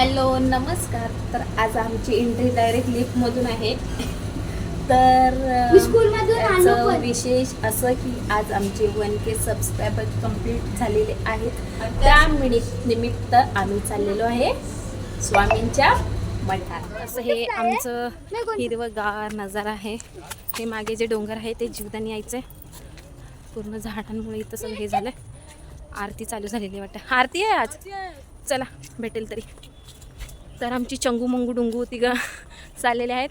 Hello नमस्कार. तर आज आमची एंट्री डायरेक्ट लिफ्टमधून आहे. तर. विशेष असं की आज आमचे वन के सबस्क्रायबर कंप्लीट झालेले आहेत. त्या मिनिट निमित्त आम्ही चाललेलो आहे स्वामींच्या मठात. असं हे आमचं हिरवगार नजारा आहे. हे मागे जे डोंगर आहे ते जीवदान यायचं आहे. पूर्ण झाडांमुळे इथं सगळं हे झालं आरती चालू झालेली वाटतं. आरती आहे आज? चला भेटेल तरी. तर आमची चंगू मंगू डुंगू तिघं चाललेले आहेत.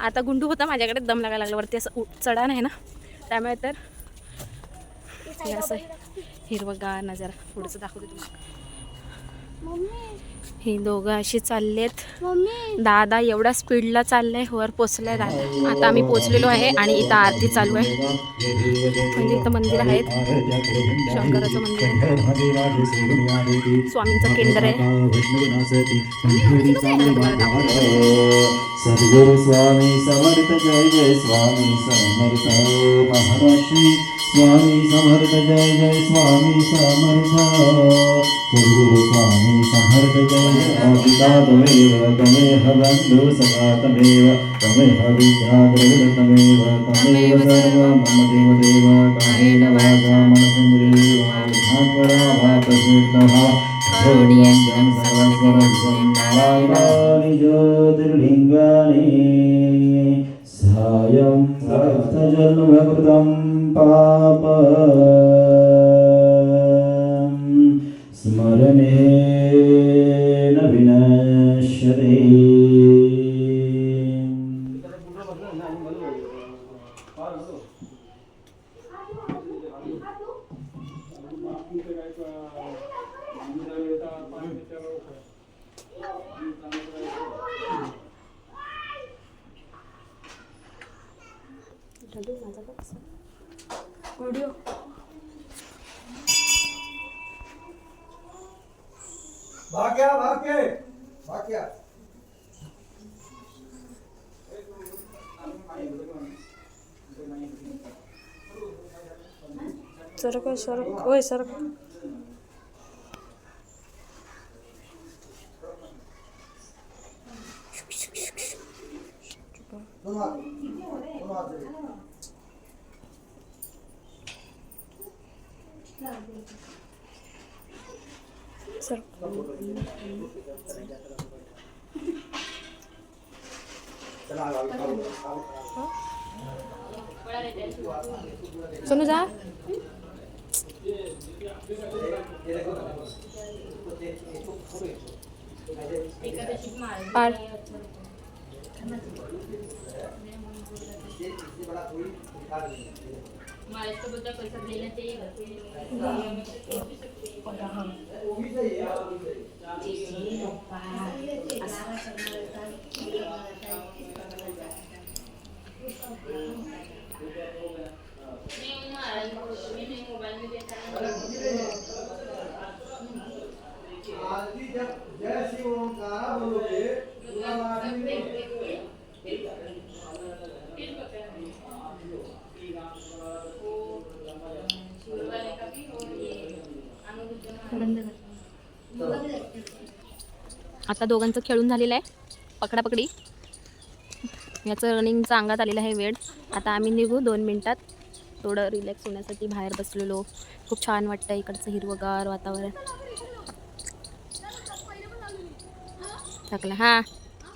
आता गुंडू होता माझ्याकडे दम लागायला लागला. वरती असं उ- नाही ना त्यामुळे तर हे असं हिरवगार नजारा. पुढचं दाखवते तुम्हाला. मम्मी. हे दोघं असे चाललेत. मम्मी. दादा एवढा स्पीडला चाललाय वर पोचलाय दादा. आता आम्ही पोचलेलो आहे आणि इथं आरती चालू आहे. म्हणजे इथं मंदिर आहेत. शंकराचं मंदिर आहे. स्वामींचं केंद्र आहे. सद्गुरु स्वामी समर्थ जय जय स्वामी समर्थ. महाराष्ट्री स्वामी समर्थ जय जय स्वामी समर्थ. सद्गुरु स्वामी समर्थ जय जय अमितातमेव तमेह बन्धु सखा तमेव तमेह विद्याद्रविड तमेव तमेव सर्व मम देव देव कायेन वाचा मनसेन्द्रियेवा बुद्धात्मना वा प्रसिद्धः करोणीयं सर्वस्वरं नारायणानि ज्योतिर्लिङ्गानि सायं सप्तजन्मकृतं पाप स्मरणे भाग्या भाग्य भाग्या सरक सरक होय सरक दोन हात दोन हात दे. सोनू जा जब जय शिव ओंकारा बोलोगे पूरा आरती में आता दोघांचं खेळून झालेलं आहे. पकडापकडी. याचं रनिंगचा अंगात आलेला आहे वेळ आता आम्ही निघू दोन मिनटात. थोडं रिलॅक्स होण्यासाठी बाहेर बसलेलो. खूप छान वाटतं इकडचं हिरवगार वातावरण. टाकलं. हां.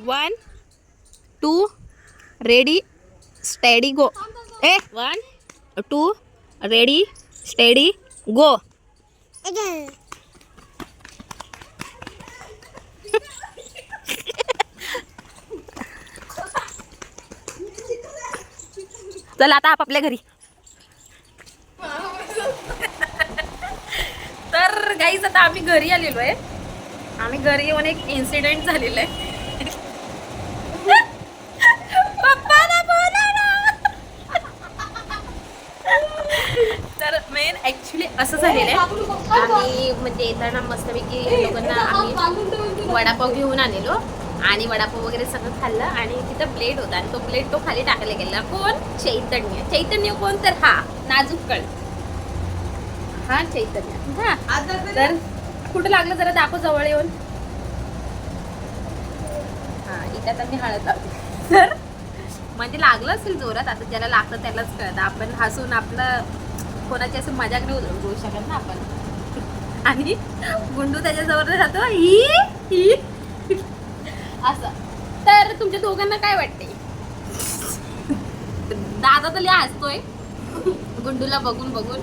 One two ready steady go ए one two ready steady go चला आता आपापल्या घरी. तर गाईज आता आम्ही घरी आलेलो आहे. आम्ही घरी येऊन एक इन्सिडेंट झालेला आहे. तर मेन ऍक्च्युली असं झालेलं आहे. आम्ही म्हणजे येताना मस्तपैकी लोकांना आम्ही वडापाव घेऊन आलेलो. आणि वडापाव वगैरे सगळं खाल्लं आणि तिथं प्लेट होता आणि तो प्लेट तो खाली टाकला गेला. कोण? चैतन्य. चैतन्य कोण? तर हा नाजूक कळ हा चैतन्य. हा. तर कुठं लागलं जरा दाखव जवळ येऊन. त्यात आम्ही हळद लावते. तर म्हणजे लागलं असेल जोरात आता ज्याला लागतं त्यालाच कळतं. आपण हसून आपलं कोणाची असं मजाक नाही उडवू शकत ना आपण. आणि गुंडू त्याच्याजवळ जातो ही ही. असं. तर तुमच्या दोघांना काय वाटते दादा तर लिहा हसतोय. गुंडूला बघून बघून.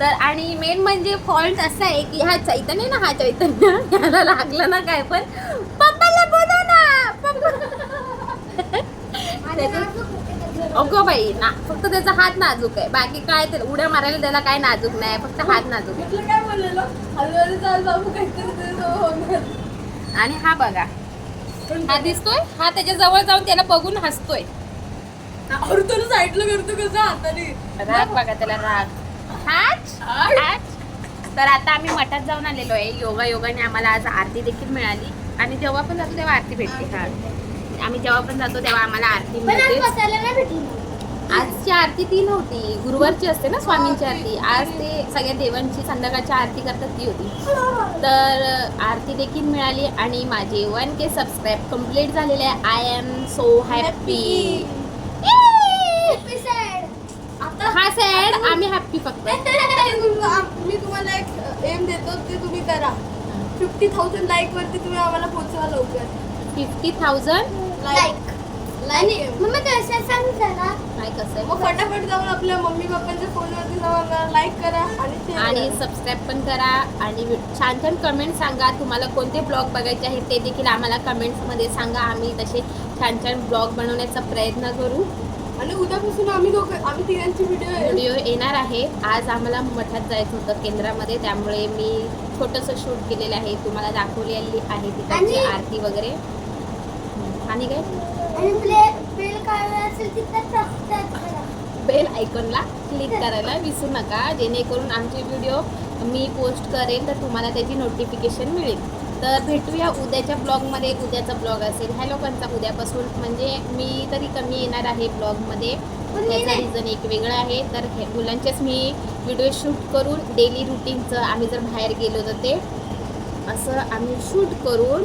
तर आणि मेन म्हणजे फॉल्ट असा आहे की हा चैतन्य ना हा चैतन्य. याला लागलं ना काय पण. पप्पाला बोलव ना. अगो बाई ना फक्त त्याचा हात नाजूक आहे. बाकी काय ते उड्या मारायला त्याला काय नाजूक नाही. फक्त हात नाजूक काय बोललेलो. आणि हा बघा. हा दिसतोय? हा त्याच्याजवळ जाऊन त्याला बघून हसतोय. अरे तुला साईडला करतो कसं हाताने. राग बघा त्याला राग. हाच हाच. तर आता आम्ही मठात जाऊन आलेलो आहे. योगा योगाने आम्हाला आज आरती देखील मिळाली. आणि जेव्हा पण जातो तेव्हा आरती भेटते. हा. आम्ही जेव्हा पण जातो तेव्हा आम्हाला आरती मिळते भेटली. आजची आरती ती नव्हती. गुरुवारची असते ना स्वामींची आरती. आज ते सगळ्या देवांची संध्याकाळची आरती करतात ती होती. तर आरती देखील मिळाली आणि माझे वन के सबस्क्राईब कंप्लीट झालेले आहे. आय एम सो हॅपी हा सॅड आम्ही हॅपी फक्त. मी तुम्हाला एक एम देतो ते तुम्ही करा. फिफ्टी थाउजंड लाईक वरती तुम्ही आम्हाला पोहोचवा लवकर. Fifty thousand like like mummy कसं सांग जरा. काय कसं आहे. मग फटाफट जाऊन आपल्या मम्मी पप्पांच्या फोनवरती जाऊन लाईक करा आणि share आणि करा. सबस्क्राईब पण करा आणि छान छान कमेंट सांगा. तुम्हाला कोणते ब्लॉग बघायचे आहेत ते देखील आम्हाला कमेंट्समध्ये सांगा. आम्ही तसे छान छान ब्लॉग बनवण्याचा प्रयत्न करू. आणि उद्यापासून आम्ही दोघं आम्ही तिघांची व्हिडिओ व्हिडिओ येणार आहे. आज आम्हाला मठात जायचं होतं केंद्रामध्ये. त्यामुळे मी छोटंसं शूट केलेलं आहे. तुम्हाला दाखवलेली आहे तिकडची आणि- आरती वगैरे. आणि काय? बेल आयकॉनला क्लिक करायला विसरू नका जेणेकरून आमचे व्हिडिओ मी पोस्ट करेल तर तुम्हाला त्याची नोटिफिकेशन मिळेल. तर भेटूया उद्याच्या ब्लॉगमध्ये उद्याचा ब्लॉग असेल. ह्या लोकांचा उद्यापासून म्हणजे मी तरी कमी येणार आहे ब्लॉगमध्ये. त्याचं रिझन एक वेगळं आहे. तर हे मुलांचेच मी व्हिडिओ शूट करून डेली रुटीनचं आम्ही जर बाहेर गेलो तर ते असं आम्ही शूट करून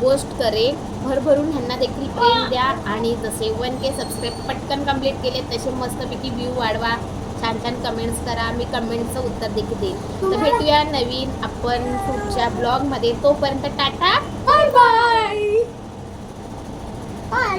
पोस्ट करेल भरभरून ह्यांना देखील प्रेम द्या आणि जसे वन के सबस्क्राईब पटकन कंप्लीट केले तसे मस्तपैकी व्ह्यू वाढवा. छान छान कमेंट्स करा. मी कमेंटचं उत्तर देखील देईन. तर भेटूया नवीन आपण पुढच्या ब्लॉगमध्ये तोपर्यंत टाटा. Bye bye bye